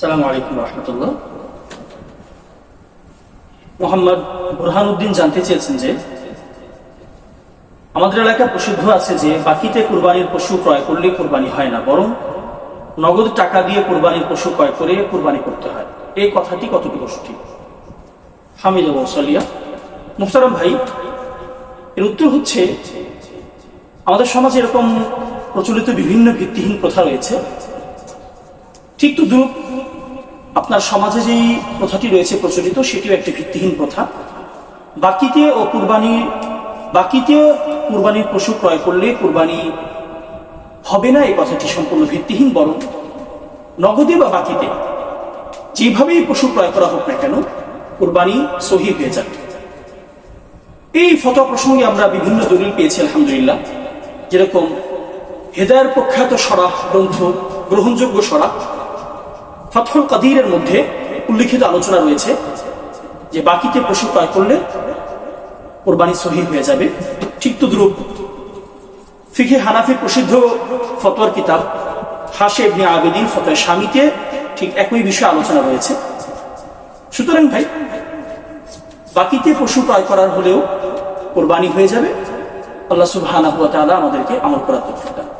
সালাম আলাইকুম রহমতুল্লাহ। মোহাম্মদ বুরহানুদ্দিন জানতে চেয়েছেন যে, আমাদের এলাকায় প্রসিদ্ধ আছে যে, বাকিতে কুরবানির পশু ক্রয় করলে কুরবানি হয় না, বরং নগদ টাকা দিয়ে কুরবানির পশু ক্রয় করে কুরবানি করতে হয়। এই কথাটি কতটুকু সঠিক? হামিদ সালিয়া। মুখতারাম ভাই, এর উত্তর হচ্ছে, আমাদের সমাজে এরকম প্রচলিত বিভিন্ন ভিত্তিহীন প্রথা রয়েছে। ঠিক তো দ্রুপ আপনার সমাজে যেই প্রথাটি রয়েছে প্রচলিত, সেটিও একটি ভিত্তিহীন প্রথা। বাকিতে ও কুরবানি, বাকিতে কুরবানির পশু ক্রয় করলে কুরবানি হবে না, এই কথাটি সম্পূর্ণ ভিত্তিহীন, বরং নগদে বা বাকিতে যেভাবেই পশু ক্রয় করা হোক না কেন, কুরবানি সহি হয়ে যাবে। এই ফতোয়া প্রসঙ্গে আমরা বিভিন্ন দলিল পেয়েছি, আলহামদুলিল্লাহ। যেরকম হেদায়ের প্রখ্যাত সরাহ, গ্রন্থ, গ্রহণযোগ্য সরাহ ফতহুল কাদিরের মধ্যে উল্লিখিত আলোচনা রয়েছে যে বাকিতে পশু ক্রয় করলে কোরবানি সহি হয়ে যাবে। ঠিক তো দ্রুপ ফিখে হানাফির প্রসিদ্ধ ফতোয়ার কিতাব হাসে ইবনে আবেদিন ফতোয়া স্বামীতে ঠিক একই বিষয়ে আলোচনা রয়েছে। সুতরাং ভাই, বাকিতে পশু ক্রয় করার হলেও কোরবানি হয়ে যাবে। আল্লাহ তাআলা আমাদেরকে আমল করার করুন।